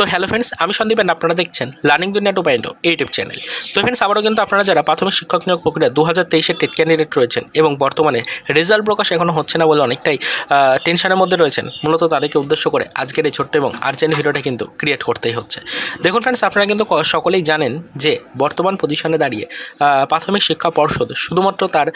তো hello friends আমি সন্দীপেন আপনারা দেখছেন learning Duniya two point YouTube channel তো ফ্রেন্ডস আবারও কিন্তু আপনারা যারা প্রাথমিক শিক্ষক নিয়োগ প্রক্রিয়া দু হাজার তেইশের টেট ক্যান্ডিডেট রয়েছেন এবং বর্তমানে রেজাল্ট প্রকাশ এখনও হচ্ছে না বলে অনেকটাই টেনশনের মধ্যে রয়েছেন, মূলত তাদেরকে উদ্দেশ্য করে আজকের এই ছোট্ট এবং আর্জেন্ট ভিডিওটা কিন্তু ক্রিয়েট করতেই হচ্ছে। দেখুন ফ্রেন্ডস আপনারা কিন্তু সকলেই জানেন যে বর্তমান পজিশনে দাঁড়িয়ে প্রাথমিক শিক্ষা পর্ষদ শুধুমাত্র তার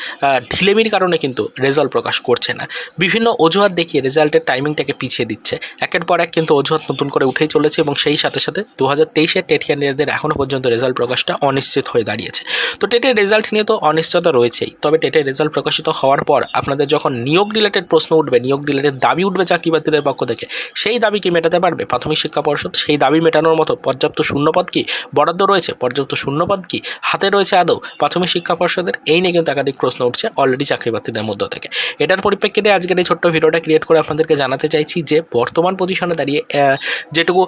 ঢিলেমির কারণে কিন্তু রেজাল্ট প্রকাশ করছে না। বিভিন্ন অজুহাত দেখিয়ে রেজাল্টের টাইমিংটাকে পিছিয়ে দিচ্ছে। একের পর এক কিন্তু অজুহাত নতুন করে উঠেই চলেছে এবং সেই সাথে সাথে দু হাজার তেইশের টেট ক্যান্ডিডেটদের এখনও পর্যন্ত রেজাল্ট প্রকাশটা অনিশ্চিত হয়ে দাঁড়িয়েছে। তো টেটের রেজাল্ট নিয়ে তো অনিশ্চয়তা রয়েছেই। তবে টেটের রেজাল্ট প্রকাশিত হওয়ার পর আপনাদের যখন নিয়োগ রিলেটেড প্রশ্ন উঠবে, নিয়োগ রিলেটেড দাবি উঠবে চাকরি বাতিলের পক্ষ থেকে, সেই দাবি কি মেটাতে পারবে? প্রাথমিক শিক্ষা পর্ষদ সেই দাবি মেটানোর মতো পর্যাপ্ত শূন্যপদ কি? বরাদ্দ রয়েছে? পর্যাপ্ত শূন্যপদ কি? হাতে রয়েছে আদৌ? প্রাথমিক শিক্ষা পর্ষদের এই নিয়ে কিন্তু একাধিক প্রশ্ন উঠছে অলরেডি চাকরি বাতিলের মধ্য থেকে। এটার পরিপ্রেক্ষিতে আজকের এই ছোট্ট ভিডিওটা ক্রিয়েট করে আপনাদেরকে জানাতে চাইছি যে বর্তমান পজিশনে দাঁড়িয়ে যেটুকু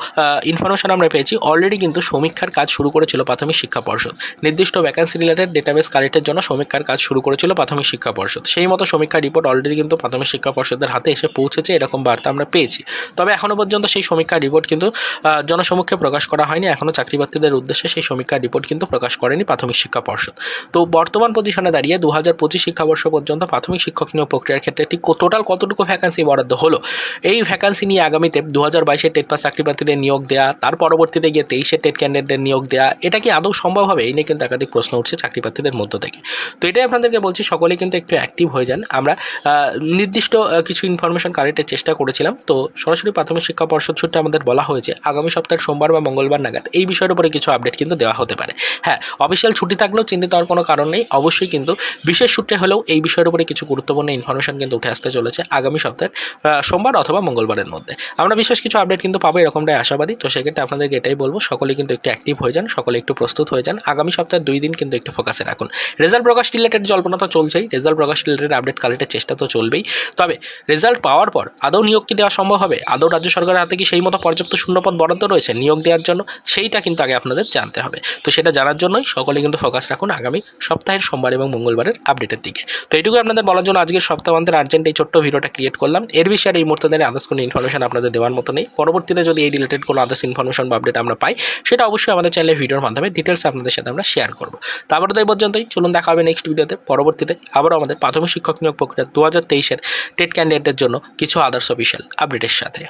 ইনফরমেশন আমরা পেয়েছি অলরেডি কিন্তু সমীক্ষার কাজ শুরু করেছিল প্রাথমিক শিক্ষা পর্ষদ। নির্দিষ্ট ভ্যাকান্সি রিলেটেড ডেটাবেস কালেক্টের জন্য সমীক্ষার কাজ শুরু করেছিল প্রাথমিক শিক্ষা পর্ষদ। সেই মতো সমীক্ষা রিপোর্ট অলরেডি কিন্তু প্রাথমিক শিক্ষা পর্ষদের হাতে এসে পৌঁছেছে, এরকম বার্তা আমরা পেয়েছি। তবে এখনও পর্যন্ত সেই সমীক্ষা রিপোর্ট কিন্তু জনসমক্ষে প্রকাশ করা হয়নি। এখনও চাকরি প্রার্থীদের উদ্দেশ্যে সেই সমীক্ষা রিপোর্ট কিন্তু প্রকাশ করেনি প্রাথমিক শিক্ষা পর্ষদ। তো বর্তমান পজিশনে দাঁড়িয়ে দু হাজার পঁচিশ শিক্ষাবর্ষ পর্যন্ত প্রাথমিক শিক্ষক নিয়োগ প্রক্রিয়ার ক্ষেত্রে একটি টোটাল কতটুকু ভ্যাকান্সি বরাদ্দ হলো? এই ভ্যাকান্সি নিয়ে আগামীতে দু হাজার বাইশের টেট পাস চাকরি প্রার্থীদের নিয়োগ দেওয়া তার পরবর্তীতে গিয়ে তেইশের টেট ক্যান্ডিডেটদের নিয়োগ দেওয়া এটা কি আদৌ সম্ভব হবে? এই নিয়ে কিন্তু একাধিক প্রশ্ন উঠছে চাকরি প্রার্থীদের মধ্য থেকে। তো এটাই আপনাদেরকে বলছি সকলেই কিন্তু একটু অ্যাক্টিভ হয়ে যান। আমরা নির্দিষ্ট কিছু ইনফরমেশন কালেক্টের চেষ্টা করেছিলাম। তো সরাসরি প্রাথমিক শিক্ষা পর্ষদ সূত্রে আমাদের বলা হয়েছে, আগামী সপ্তাহের সোমবার বা মঙ্গলবার নাগাদ এই বিষয়ের উপরে কিছু আপডেট কিন্তু দেওয়া হতে পারে। হ্যাঁ অফিসিয়াল ছুটি থাকলেও চিন্তিত হওয়ার কোনো কারণ নেই। অবশ্যই কিন্তু বিশেষ সূত্রে হলেও এই বিষয়ের উপরে কিছু গুরুত্বপূর্ণ ইনফরমেশন কিন্তু উঠে আসতে চলেছে আগামী সপ্তাহের সোমবার অথবা মঙ্গলবারের মধ্যে। আমরা বিশেষ কিছু আপডেট কিন্তু পাবো, এরকমটাই আশাবাদী। তো সেক্ষেত্রে আপনাদেরকে এটাই বলব, সকলে কিন্তু একটু অ্যাক্টিভ হয়ে যান, সকলে একটু প্রস্তুত হয়ে যান। আগামী সপ্তাহে দুই দিন কিন্তু একটু ফোকাসে রাখুন। রেজাল্ট প্রকাশ রিলেটেড জল্পনা তো চলছেই রেজাল্ট প্রকাশ রিলেটেড আপডেট কালেক্টের চেষ্টা তো চলবেই। তবে রেজাল্ট পাওয়ার পর আদৌ নিয়োগ কি দেওয়া সম্ভব হবে? আদৌ রাজ্য সরকারের হাতে কি সেই মতো পর্যাপ্ত শূন্যপদ বরাদ্দ রয়েছে নিয়োগ দেওয়ার জন্য? সেইটা কিন্তু আগে আপনাদের জানতে হবে। তো সেটা জানার জন্যই সকলে কিন্তু ফোকাস রাখুন আগামী সপ্তাহের সোমবার এবং মঙ্গলবারের আপডেটের দিকে। তো এইটুকু আপনাদের বলার জন্য আজকের সপ্তাহান্তের আর্জেন্ট এই ছোট্ট ভিডিওটা ক্রিয়েট করলাম। এর বিষয়ে এই মুহূর্তে আদার্স কোনো ইনফরমেশন আপনাদের দেওয়ার মতো নেই। পরবর্তীতে যদি এই রিলেটেড কোনো আদার্স ইনফরমেশন বা আপডেট আমরা পাই, সেটা অবশ্যই আমাদের চ্যানেলে ভিডিওর মাধ্যমে ডিটেলস আপনাদের সাথে আমরা শেয়ার করব। তারপরে তো এই পর্যন্তই। চলুন দেখা হবে নেক্সট ভিডিওতে পরবর্তীতে আবারও আমাদের প্রাথমিক শিক্ষক নিয়োগ প্রক্রিয়া দু হাজার তেইশের টেট ক্যান্ডিডেটের জন্য কিছু আদার্স অফিসিয়াল আপডেটের সাথে।